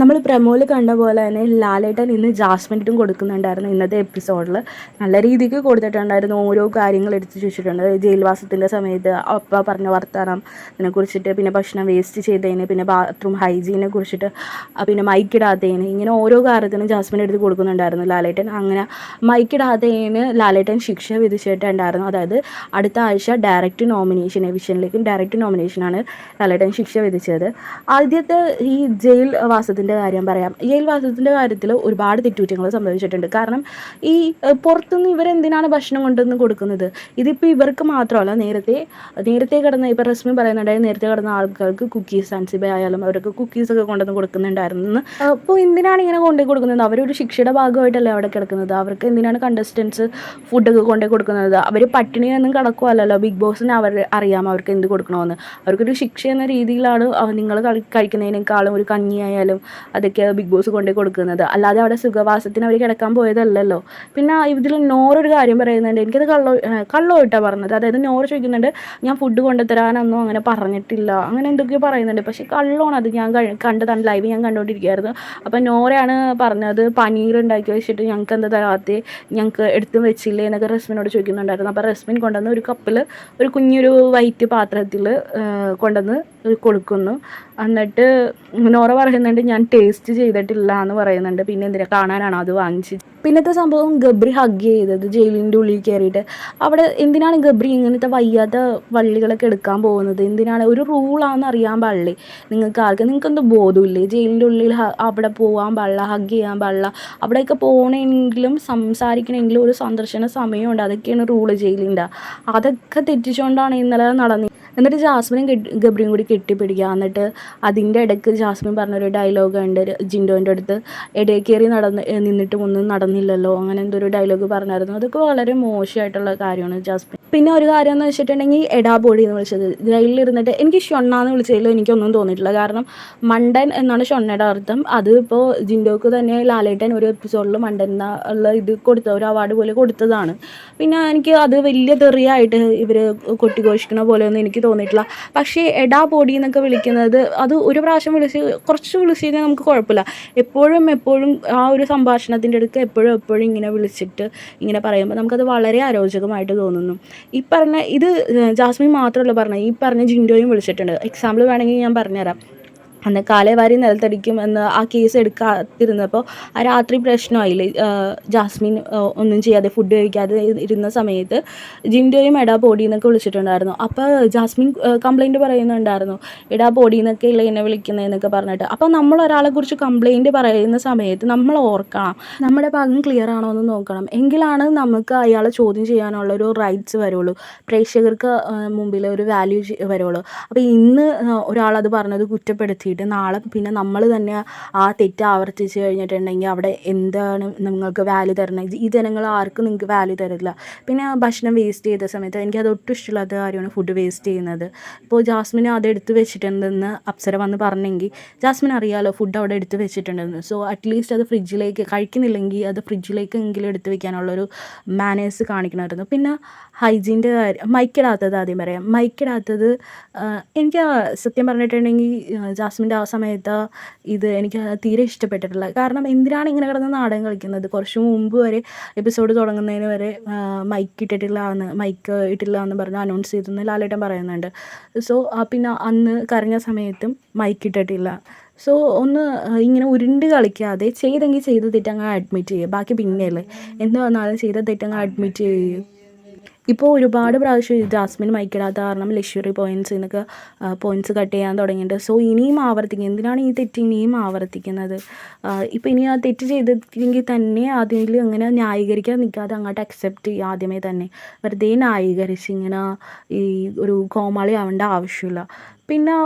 നമ്മൾ പ്രമോൽ കണ്ട പോലെ തന്നെ ലാലേട്ടൻ ഇന്ന് ജാസ്മിനും കൊടുക്കുന്നുണ്ടായിരുന്നു ഇന്നത്തെ എപ്പിസോഡിൽ നല്ല രീതിക്ക് കൊടുത്തിട്ടുണ്ടായിരുന്നു. ഓരോ കാര്യങ്ങൾ എടുത്തു ചോദിച്ചിട്ടുണ്ട്. ജയിൽവാസത്തിന്റെ സമയത്ത് അപ്പ പറഞ്ഞ വർത്തമാനം അതിനെ കുറിച്ചിട്ട് പിന്നെ ഭക്ഷണം വേസ്റ്റ് ചെയ്തതിന് പിന്നെ ബാത്റൂം ഹൈജീനെ കുറിച്ചിട്ട് പിന്നെ മൈക്കിടാത്തതിന് ഇങ്ങനെ ഓരോ കാര്യത്തിനും ജാസ്മിൻ എടുത്ത് കൊടുക്കുന്നുണ്ടായിരുന്നു ലാലേട്ടൻ. അങ്ങനെ മൈക്കിടാത്തതിന് ലാലേട്ടൻ ശിക്ഷ വിധിച്ചിട്ടുണ്ടായിരുന്നു. അതായത് അടുത്ത ആഴ്ച ഡയറക്റ്റ് നോമിനേഷൻ എവിഷനിലേക്കും ഡയറക്റ്റ് നോമിനേഷനാണ് ലാലേട്ടൻ ശിക്ഷ വിധിച്ചത്. ആദ്യത്തെ ഈ ജയിൽ വാസത്തിന്റെ കാര്യം പറയാം. ജയിൽ വാസത്തിന്റെ കാര്യത്തിൽ ഒരുപാട് തെറ്റുകുറ്റങ്ങൾ സംഭവിച്ചിട്ടുണ്ട്. കാരണം ഈ പുറത്തുനിന്ന് ഇവരെന്തിനാണ് ഭക്ഷണം കൊണ്ടുവന്ന് കൊടുക്കുന്നത്? ഇതിപ്പോൾ ഇവർക്ക് മാത്രമല്ല നേരത്തെ നേരത്തെ കിടന്ന ഇപ്പോൾ റസ്മി പറയുന്നുണ്ടായി നേരത്തെ കിടന്ന ആൾക്കാർക്ക് കുക്കീസ് അൻസിബ ആയാലും അവർക്ക് കുക്കീസൊക്കെ കൊണ്ടുവന്ന് കൊടുക്കുന്നുണ്ടായിരുന്നു. അപ്പോൾ എന്തിനാണ് ഇങ്ങനെ കൊണ്ടുപോയി കൊടുക്കുന്നത്? അവരൊരു ശിക്ഷയുടെ ഭാഗമായിട്ടല്ലേ അവിടെ കിടക്കുന്നത്? അവർക്ക് എന്തിനാണ് കണ്ടസ്റ്റൻസ് ഫുഡൊക്കെ കൊണ്ടുപോയി കൊടുക്കുന്നത്? അവർ പട്ടിണിയൊന്നും കിടക്കുമല്ലോ ബിഗ് ബോസിന് അവർ അറിയാം അവർക്ക് എന്ത് കൊടുക്കണമെന്ന്. അവർക്കൊരു ശിക്ഷ എന്ന രീതിയിലാണ് നിങ്ങൾ കഴിക്കുന്നതിനേക്കാളും ഒരു കഞ്ഞി ആയാലും അതൊക്കെ ബിഗ് ബോസ് കൊണ്ടു കൊടുക്കുന്നത്. അല്ലാതെ അവിടെ സുഖവാസത്തിന് അവർ കിടക്കാൻ പോയതല്ലല്ലോ. പിന്നെ ഇതിൽ നോറൊരു കാര്യം പറയുന്നുണ്ട്. എനിക്കത് കള്ളോ കള്ളമായിട്ടാണ് പറഞ്ഞത്. അതായത് നോറ് ചോദിക്കുന്നുണ്ട് ഞാൻ ഫുഡ് കൊണ്ടുതരാനൊന്നും അങ്ങനെ പറഞ്ഞിട്ടില്ല. അങ്ങനെ എന്തൊക്കെയോ പറയുന്നുണ്ട്. പക്ഷേ കള്ളോണ് അത് ഞാൻ കണ്ടതാണ് ലൈവ് ഞാൻ കണ്ടുകൊണ്ടിരിക്കുകയായിരുന്നു അപ്പം നോറയാണ് പറഞ്ഞത് പനീർ ഉണ്ടാക്കി വെച്ചിട്ട് ഞങ്ങൾക്ക് എന്താ തരാത്തേ? ഞങ്ങൾക്ക് എടുത്ത് വെച്ചില്ലേ? എന്നൊക്കെ റസ്മിനോട് ചോദിക്കുന്നുണ്ടായിരുന്നു. അപ്പോൾ റസ്മിൻ കൊണ്ടുവന്ന് ഒരു കപ്പിൽ ഒരു കുഞ്ഞൊരു വൈറ്റ് പാത്രത്തിൽ കൊണ്ടുവന്ന് കൊടുക്കുന്നു. എന്നിട്ട് നോറ പറയുന്നുണ്ട് ഞാൻ ടേസ്റ്റ് ചെയ്തിട്ടില്ല എന്ന് പറയുന്നുണ്ട്. പിന്നെ എന്തിനാ? കാണാനാണോ? അത് വാങ്ങിച്ചത് പിന്നത്തെ സംഭവം ഗബ്രി ഹഗ് ചെയ്തത് ജയിലിന്റെ ഉള്ളിൽ കയറിയിട്ട് അവിടെ എന്തിനാണ് ഗബ്രി ഇങ്ങനത്തെ വയ്യാത്ത വള്ളികളൊക്കെ എടുക്കാൻ പോകുന്നത്? എന്തിനാണ്? ഒരു റൂളാണെന്ന് അറിയാൻ പാടില്ലേ? നിങ്ങൾക്ക് ആർക്ക് നിങ്ങൾക്ക് ബോധമില്ലേ? ജയിലിന്റെ ഉള്ളിൽ അവിടെ പോകാൻ പാടില്ല ഹഗ് ചെയ്യാൻ പാടില്ല. അവിടെയൊക്കെ പോകണമെങ്കിലും സംസാരിക്കണമെങ്കിലും ഒരു സന്ദർശന സമയമുണ്ട്. അതൊക്കെയാണ് റൂൾ ജയിലിന്റെ അതൊക്കെ തെറ്റിച്ചുകൊണ്ടാണ് ഇന്നലെ നടന്നത് എന്നിട്ട് ജാസ്മിനും ഗബ്രിയും കൂടി കെട്ടിപ്പിടിക്കുക. എന്നിട്ട് അതിന്റെ ഇടയ്ക്ക് ജാസ്മിൻ പറഞ്ഞൊരു ഡയലോഗ് ഉണ്ട് ജിൻഡോന്റെ അടുത്ത്. ഇടയിൽ കയറി നടന്ന് നിന്നിട്ട് ഒന്നും നടന്നില്ലല്ലോ അങ്ങനെ എന്തോ ഒരു ഡയലോഗ് പറഞ്ഞായിരുന്നു. അതൊക്കെ വളരെ മോശമായിട്ടുള്ള കാര്യമാണ് ജാസ്മിൻ. പിന്നെ ഒരു കാര്യം എന്ന് വെച്ചിട്ടുണ്ടെങ്കിൽ എടാ ബോഡി എന്ന് വിളിച്ചത്. ജയിലിൽ ഇരുന്നിട്ട് എനിക്ക് ഷൊണ്ണാന്ന് വിളിച്ചതിൽ എനിക്കൊന്നും തോന്നിയിട്ടില്ല. കാരണം മണ്ടൻ എന്നാണ് ഷൊണ്ണയുടെ അർത്ഥം. അത് ഇപ്പോൾ ജിൻഡോക്ക് തന്നെ ലാലേട്ടൻ ഒരു എപ്പിസോഡിൽ മണ്ടൻ എന്നുള്ള ഇത് കൊടുത്ത ഒരു അവാർഡ് പോലെ കൊടുത്തതാണ്. പിന്നെ എനിക്ക് അത് വലിയ തെറിയായിട്ട് ഇവർ കൊട്ടിഘോഷിക്കണ പോലെയൊന്നും എനിക്ക് തോന്നിയിട്ടില്ല. പക്ഷേ എടാ ബോഡി എന്നൊക്കെ വിളിക്കുന്നത് അത് ഒരു പ്രാവശ്യം വിളിച്ച് കുറച്ച് വിളിച്ച് കഴിഞ്ഞാൽ നമുക്ക് കുഴപ്പമില്ല. എപ്പോഴും എപ്പോഴും ആ ഒരു സംഭാഷണത്തിന്റെ അടുക്ക് എപ്പോഴും എപ്പോഴും എപ്പോഴും ഇങ്ങനെ വിളിച്ചിട്ട് ഇങ്ങനെ പറയുമ്പോൾ നമുക്കത് വളരെ അരോചകമായിട്ട് തോന്നുന്നു. ഈ പറഞ്ഞ ഇത് ജാസ്മിൻ മാത്രമല്ല പറഞ്ഞത് ഈ പറഞ്ഞ ജിൻഡോയും വിളിച്ചിട്ടുണ്ട്. എക്സാമ്പിൾ വേണമെങ്കിൽ ഞാൻ പറഞ്ഞുതരാം. അന്ന് കാലേവാരി നിലത്തടിക്കും എന്ന് ആ കേസ് എടുക്കാതിരുന്നപ്പോൾ ആ രാത്രി പ്രശ്നമായില്ലേ? ജാസ്മിൻ ഒന്നും ചെയ്യാതെ ഫുഡ് കഴിക്കാതെ ഇരുന്ന സമയത്ത് ജിൻഡോയും എടാ ബോഡി എന്നൊക്കെ വിളിച്ചിട്ടുണ്ടായിരുന്നു. അപ്പോൾ ജാസ്മിൻ കംപ്ലൈന്റ് പറയുന്നുണ്ടായിരുന്നു. എടാ ബോഡി എന്നൊക്കെ ഇല്ല എന്നെ വിളിക്കുന്നതെന്നൊക്കെ പറഞ്ഞിട്ട്. അപ്പോൾ നമ്മൾ ഒരാളെ കുറിച്ച് കംപ്ലൈന്റ് പറയുന്ന സമയത്ത് നമ്മൾ ഓർക്കണം. നമ്മുടെ ഭാഗം ക്ലിയർ ആണോ എന്ന് നോക്കണം. എങ്കിലാണ് നമുക്ക് അയാളെ ചോദ്യം ചെയ്യാനുള്ള ഒരു റൈറ്റ്സ് വരുള്ളൂ. പ്രേക്ഷകർക്ക് മുമ്പിൽ ഒരു വാല്യൂ വരുള്ളൂ. അപ്പോൾ ഇന്ന് ഒരാളത് പറഞ്ഞത് കുറ്റപ്പെടുത്തിയിട്ട് നാളെ പിന്നെ നമ്മൾ തന്നെ ആ തെറ്റ് ആവർത്തിച്ച് കഴിഞ്ഞിട്ടുണ്ടെങ്കിൽ അവിടെ എന്താണ് നിങ്ങൾക്ക് വാല്യൂ തരുന്നത്? ഈ ജനങ്ങൾ ആർക്കും നിങ്ങൾക്ക് വാല്യൂ തരില്ല പിന്നെ ഭക്ഷണം വേസ്റ്റ് ചെയ്ത സമയത്ത് എനിക്കത് ഒട്ടും ഇഷ്ടമില്ലാത്ത കാര്യമാണ് ഫുഡ് വേസ്റ്റ് ചെയ്യുന്നത്. ഇപ്പോൾ ജാസ്മിന് അത് എടുത്ത് വെച്ചിട്ടുണ്ടെന്ന് അപ്സര വന്ന് പറഞ്ഞെങ്കിൽ ജാസ്മിൻ അറിയാലോ ഫുഡ് അവിടെ എടുത്ത് വെച്ചിട്ടുണ്ടെന്ന്. സോ അറ്റ്ലീസ്റ്റ് അത് ഫ്രിഡ്ജിലേക്ക് കഴിക്കുന്നില്ലെങ്കിൽ അത് ഫ്രിഡ്ജിലേക്ക് എങ്കിലും എടുത്ത് വെക്കാനുള്ളൊരു മാനേഴ്സ് കാണിക്കണമായിരുന്നു. പിന്നെ ഹൈജീന്റെ കാര്യം മൈക്കിടാത്തത് ആദ്യം പറയാം. മൈക്കിടാത്തത് എനിക്ക് സത്യം പറഞ്ഞിട്ടുണ്ടെങ്കിൽ ആ, ജാസ്മിന്റെ ആ സമയത്ത് ഇത് എനിക്ക് തീരെ ഇഷ്ടപ്പെട്ടിട്ടില്ല. കാരണം എന്തിനാണ് ഇങ്ങനെ കിടന്ന് നാടകം കളിക്കുന്നത്? കുറച്ച് മുമ്പ് വരെ എപ്പിസോഡ് തുടങ്ങുന്നതിന് വരെ മൈക്ക് ഇട്ടിട്ടില്ല എന്ന് മൈക്ക് ഇട്ടില്ല എന്ന് പറഞ്ഞ് അനൗൺസ് ചെയ്തെന്ന് ലാലേട്ടൻ പറയുന്നുണ്ട്. സോ പിന്നെ അന്ന് കരഞ്ഞ സമയത്തും മൈക്ക് ഇട്ടിട്ടില്ല. സോ ഒന്ന് ഇങ്ങനെ ഉരുണ്ട് കളിക്കാതെ ചെയ്തെങ്കിൽ ചെയ്ത തെറ്റങ്ങ് അഡ്മിറ്റ് ചെയ്യുക ബാക്കി പിന്നെയല്ലേ? എന്ത് വന്നാലും ചെയ്ത തെറ്റങ്ങ് അഡ്മിറ്റ് ചെയ്യുക ഇപ്പോൾ ഒരുപാട് പ്രാവശ്യം ജാസ്മിൻ മൈക്കിടാത്ത കാരണം ലക്ഷറി പോയിന്റ്സ് എന്നൊക്കെ പോയിന്റ്സ് കട്ട് ചെയ്യാൻ തുടങ്ങിയിട്ടുണ്ട്. സോ ഇനിയും ആവർത്തിക്കും. എന്തിനാണ് ഈ തെറ്റ് ഇനിയും ആവർത്തിക്കുന്നത്? ഇപ്പോൾ ഇനി ആ തെറ്റ് ചെയ്തിട്ടില്ലെങ്കിൽ തന്നെ അതിൽ അങ്ങനെ ന്യായീകരിക്കാൻ നിൽക്കാതെ അങ്ങോട്ട് അക്സെപ്റ്റ് ചെയ്യുക ആദ്യമേ തന്നെ. വെറുതെ ന്യായീകരിച്ച് ഇങ്ങനെ ഈ ഒരു കോമാളി ആവേണ്ട ആവശ്യമില്ല. പിന്നെ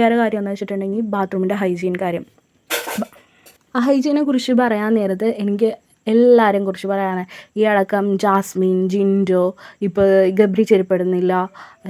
വേറെ കാര്യം എന്ന് വെച്ചിട്ടുണ്ടെങ്കിൽ ബാത്റൂമിന്റെ ഹൈജീൻ കാര്യം. ആ ഹൈജീനെ കുറിച്ച് പറയാൻ നേരത്ത് എനിക്ക് എല്ലാവരെയും കുറിച്ച് പറയുകയാണ് ഈ അടക്കം ജാസ്മിൻ ജിൻഡോ ഇപ്പോൾ ഗബ്രി ചെരുപ്പെടുന്നില്ല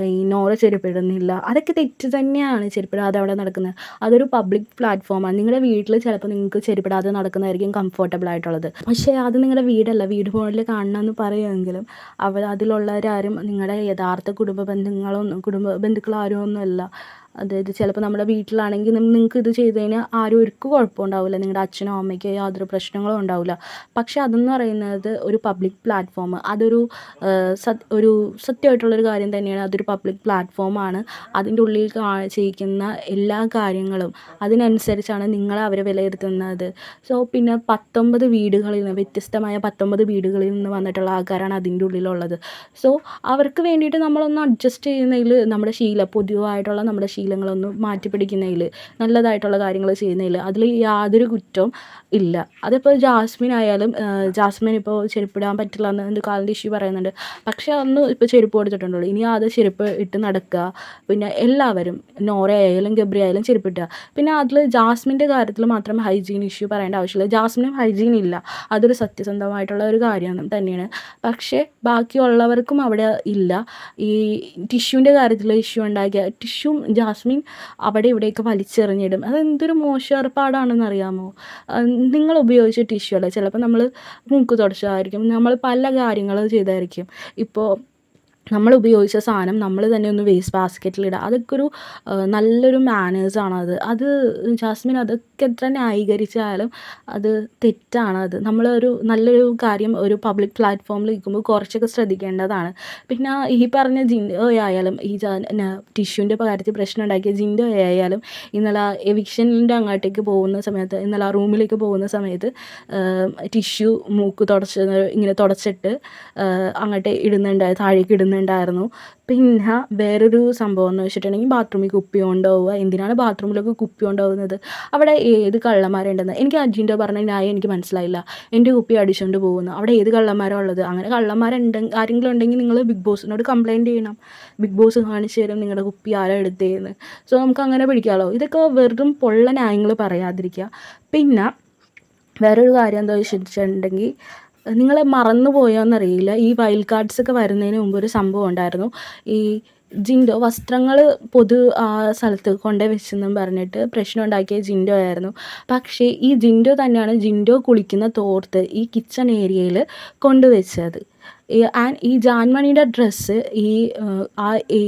ഈ നോറ ചെരുപ്പെടുന്നില്ല. അതൊക്കെ തെറ്റ് തന്നെയാണ് ചെരുപ്പിടാതെ അവിടെ നടക്കുന്നത്. അതൊരു പബ്ലിക് പ്ലാറ്റ്ഫോമാണ് നിങ്ങളുടെ വീട്ടിൽ ചിലപ്പോൾ നിങ്ങൾക്ക് ചെരുപ്പിടാതെ നടക്കുന്നതായിരിക്കും കംഫർട്ടബിൾ ആയിട്ടുള്ളത്. പക്ഷേ അത് നിങ്ങളുടെ വീടല്ല. വീട് ഫോണിൽ കാണണമെന്ന് പറയുമെങ്കിലും അവർ അതിലുള്ളവരാരും നിങ്ങളുടെ യഥാർത്ഥ കുടുംബ ബന്ധങ്ങളൊന്നും കുടുംബ ബന്ധുക്കളാരും ഒന്നുമല്ല. അതായത് ചിലപ്പോൾ നമ്മുടെ വീട്ടിലാണെങ്കിൽ നിങ്ങൾക്ക് ഇത് ചെയ്ത് കഴിഞ്ഞാൽ ആരും ഒരു കുഴപ്പമുണ്ടാവില്ല. നിങ്ങളുടെ അച്ഛനോ അമ്മയ്ക്കോ യാതൊരു പ്രശ്നങ്ങളും ഉണ്ടാവില്ല. പക്ഷേ അതെന്ന് പറയുന്നത് ഒരു പബ്ലിക് പ്ലാറ്റ്ഫോം അതൊരു സത് ഒരു സത്യമായിട്ടുള്ളൊരു കാര്യം തന്നെയാണ്. അതൊരു പബ്ലിക് പ്ലാറ്റ്ഫോമാണ് അതിന്റെ ഉള്ളിൽ ചെയ്യിക്കുന്ന എല്ലാ കാര്യങ്ങളും. അതിനനുസരിച്ചാണ് നിങ്ങളെ അവരെ വിലയിരുത്തുന്നത്. സോ പിന്നെ പത്തൊമ്പത് വീടുകളിൽ നിന്ന് വ്യത്യസ്തമായ പത്തൊമ്പത് വീടുകളിൽ നിന്ന് വന്നിട്ടുള്ള ആൾക്കാരാണ് അതിന്റെ ഉള്ളിലുള്ളത്. സോ അവർക്ക് വേണ്ടിയിട്ട് നമ്മളൊന്ന് അഡ്ജസ്റ്റ് ചെയ്യുന്നതിൽ നമ്മുടെ ശീല പൊതുവായിട്ടുള്ള നമ്മുടെ ശീലങ്ങളൊന്ന് മാറ്റി പിടിക്കുന്നതിൽ നല്ലതായിട്ടുള്ള കാര്യങ്ങൾ ചെയ്യുന്നതിൽ അതിൽ യാതൊരു കുറ്റവും ഇല്ല. അതിപ്പോൾ ജാസ്മിൻ ആയാലും ജാസ്മിൻ ഇപ്പോൾ ചെരുപ്പിടാൻ പറ്റില്ല എന്ന് കാലിന്റെ ഇഷ്യൂ പറയുന്നുണ്ട്. പക്ഷേ അന്ന് ഇപ്പോൾ ചെരുപ്പ് കൊടുത്തിട്ടുണ്ടല്ലോ. ഇനി അത് ചെരുപ്പ് ഇട്ട് നടക്കുക. പിന്നെ എല്ലാവരും നോറ ആയാലും ഗബ്രി ആയാലും ചെരുപ്പിട്ടുക പിന്നെ അതിൽ ജാസ്മിന്റെ കാര്യത്തിൽ മാത്രം ഹൈജീൻ ഇഷ്യൂ പറയേണ്ട ആവശ്യമില്ല. ജാസ്മിനും ഹൈജീൻ ഇല്ല. അതൊരു സത്യസന്ധമായിട്ടുള്ള ഒരു കാര്യമാണ് തന്നെയാണ്. പക്ഷേ ബാക്കിയുള്ളവർക്കും അവിടെ ഇല്ല. ഈ ടിഷ്യൂവിന്റെ കാര്യത്തിൽ ഇഷ്യൂ ഉണ്ടാക്കിയ ടിഷ്യൂ ജാസ്മിൻ അവിടെ ഇവിടെയൊക്കെ വലിച്ചെറിഞ്ഞിടും. അതെന്തൊരു മോശേർപ്പാടാണെന്ന് അറിയാമോ നിങ്ങൾ ഉപയോഗിച്ച ടിഷ്യൂ അല്ല? ചിലപ്പോൾ നമ്മൾ മൂക്ക് തുടച്ചതായിരിക്കും നമ്മൾ പല കാര്യങ്ങളും ചെയ്തായിരിക്കും. ഇപ്പോൾ നമ്മൾ ഉപയോഗിച്ച സാധനം നമ്മൾ തന്നെ ഒന്ന് വേസ്റ്റ് ബാസ്ക്കറ്റിലിടുക അതൊക്കെ ഒരു നല്ലൊരു മാനേഴ്സാണ് അത്. അത് ജാസ്മിൻ അതൊക്കെ എത്ര ന്യായീകരിച്ചാലും അത് തെറ്റാണ് അത്. നമ്മളൊരു നല്ലൊരു കാര്യം ഒരു പബ്ലിക് പ്ലാറ്റ്ഫോമിൽ നിൽക്കുമ്പോൾ കുറച്ചൊക്കെ ശ്രദ്ധിക്കേണ്ടതാണ്. പിന്നെ ഈ പറഞ്ഞ ജിൻഡോ ആയാലും ഈ ടിഷ്യൂന്റെ കാര്യത്തിൽ പ്രശ്നം ഉണ്ടാക്കിയ ജിൻഡോ ആയാലും ഇന്നലെ എവിക്ഷനിന്റെ അങ്ങോട്ടേക്ക് പോകുന്ന സമയത്ത് ഇന്നലെ റൂമിലേക്ക് പോകുന്ന സമയത്ത് ടിഷ്യൂ മൂക്ക് തുടച്ച് ഇങ്ങനെ തുടച്ചിട്ട് അങ്ങോട്ട് ഇടുന്നുണ്ടായി താഴേക്ക് ഇടുന്നുണ്ടായിരുന്നു പിന്നെ വേറൊരു സംഭവം എന്ന് വെച്ചിട്ടുണ്ടെങ്കിൽ ബാത്റൂമിൽ കുപ്പി കൊണ്ടുപോവുക. എന്തിനാണ് ബാത്റൂമിലൊക്കെ കുപ്പി കൊണ്ടുപോകുന്നത്? അവിടെ ഏത് കള്ളന്മാരുണ്ടെന്ന്. എനിക്ക് അജിന്റെ പറഞ്ഞ ന്യായം എനിക്ക് മനസ്സിലായില്ല. എന്റെ കുപ്പി അടിച്ചുകൊണ്ട് പോകുന്നു. അവിടെ ഏത് കള്ളന്മാരാണ് ഉള്ളത്? അങ്ങനെ കള്ളന്മാരുണ്ട് ആരെങ്കിലും ഉണ്ടെങ്കിൽ നിങ്ങൾ ബിഗ് ബോസിനോട് കംപ്ലയിന്റ് ചെയ്യണം. ബിഗ് ബോസ് കാണിച്ചു തരും നിങ്ങളുടെ കുപ്പി ആരാ എടുത്തതെന്ന്. സോ നമുക്ക് അങ്ങനെ പിടിക്കാമല്ലോ ഇതൊക്കെ വെറും പൊള്ള ന്യായങ്ങൾ പറയാതിരിക്കുക. പിന്നെ വേറൊരു കാര്യം എന്താ വെച്ചിട്ടുണ്ടെങ്കിൽ നിങ്ങൾ മറന്നു പോയോയെന്നറിയില്ല ഈ വൈൽഡ് കാർഡ്സൊക്കെ വരുന്നതിന് മുമ്പ് ഒരു സംഭവം ഉണ്ടായിരുന്നു. ഈ ജിൻഡോ വസ്ത്രങ്ങൾ പൊതു ആ സ്ഥലത്ത് കൊണ്ടേ വെച്ചെന്നും പറഞ്ഞിട്ട് പ്രശ്നം ഉണ്ടാക്കിയ ജിൻഡോ ആയിരുന്നു. പക്ഷേ ഈ ജിൻഡോ തന്നെയാണ് ജിൻഡോ കുളിക്കുന്ന തോർത്ത് ഈ കിച്ചൺ ഏരിയയിൽ കൊണ്ടുവച്ചത് ആൻഡ് ഈ ജാൻമണിയുടെ ഡ്രസ്സ് ഈ ആ ഈ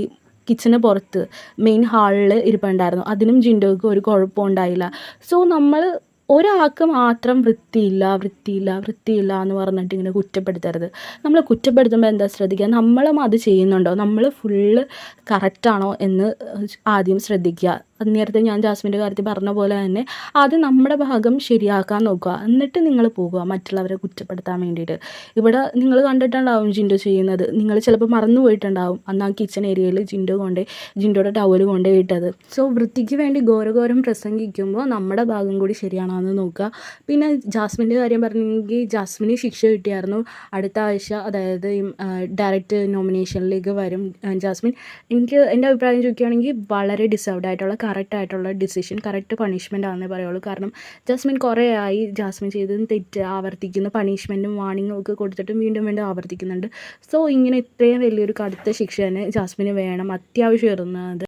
കിച്ചന് പുറത്ത് മെയിൻ ഹാളിൽ ഇരിപ്പുണ്ടായിരുന്നു. അതിനും ജിൻഡോക്ക് ഒരു കുഴപ്പമുണ്ടായില്ല സോ നമ്മൾ ഒരാൾക്ക് മാത്രം വൃത്തിയില്ല വൃത്തിയില്ല വൃത്തിയില്ല എന്ന് പറഞ്ഞിട്ട് ഇങ്ങനെ കുറ്റപ്പെടുത്തരുത്. നമ്മൾ കുറ്റപ്പെടുത്തുമ്പോൾ എന്താ ശ്രദ്ധിക്കുക നമ്മളും അത് ചെയ്യുന്നുണ്ടോ? നമ്മൾ ഫുള്ള് കറക്റ്റാണോ എന്ന് ആദ്യം ശ്രദ്ധിക്കുക നേരത്തെ ഞാൻ ജാസ്മിന്റെ കാര്യത്തിൽ പറഞ്ഞ പോലെ തന്നെ ആദ്യം നമ്മുടെ ഭാഗം ശരിയാക്കാൻ നോക്കുക. എന്നിട്ട് നിങ്ങൾ പോകുക മറ്റുള്ളവരെ കുറ്റപ്പെടുത്താൻ വേണ്ടിയിട്ട്. ഇവിടെ നിങ്ങൾ കണ്ടിട്ടുണ്ടാവും ജിൻഡോ ചെയ്യുന്നത്. നിങ്ങൾ ചിലപ്പോൾ മറന്നു പോയിട്ടുണ്ടാവും. അന്ന് ആ കിച്ചൺ ഏരിയയിൽ ജിൻഡോ കൊണ്ടേ ജിൻഡോയുടെ ടവൽ കൊണ്ടേ ഇട്ടത്. സോ വൃത്തിക്ക് വേണ്ടി ഘോരഘോരം പ്രസംഗിക്കുമ്പോൾ നമ്മുടെ ഭാഗം കൂടി ശരിയാണോ എന്ന് നോക്കുക. പിന്നെ ജാസ്മിന്റെ കാര്യം പറഞ്ഞെങ്കിൽ ജാസ്മിന് ശിക്ഷ കിട്ടിയായിരുന്നു. അടുത്ത ആഴ്ച അതായത് ഡയറക്റ്റ് നോമിനേഷനിലേക്ക് വരും ജാസ്മിൻ. എനിക്ക് എന്റെ അഭിപ്രായം ചോദിക്കുകയാണെങ്കിൽ വളരെ ഡിസേർവ്ഡ് ആയിട്ടുള്ള കറക്റ്റ് ആയിട്ടുള്ള ഡിസിഷൻ കറക്റ്റ് പണിഷ്മെന്റ് ആണെന്നേ പറയുള്ളൂ. കാരണം ജാസ്മിൻ കുറേ ആയി ജാസ്മിൻ ചെയ്തതും തെറ്റ് ആവർത്തിക്കുന്നു പണിഷ്മെന്റും വാണിങ്ങും ഒക്കെ കൊടുത്തിട്ടും വീണ്ടും വീണ്ടും ആവർത്തിക്കുന്നുണ്ട്. സോ ഇങ്ങനെ ഇത്രയും വലിയൊരു കടുത്ത ശിക്ഷ തന്നെ ജാസ്മിന് വേണം അത്യാവശ്യം ഇരുന്നത്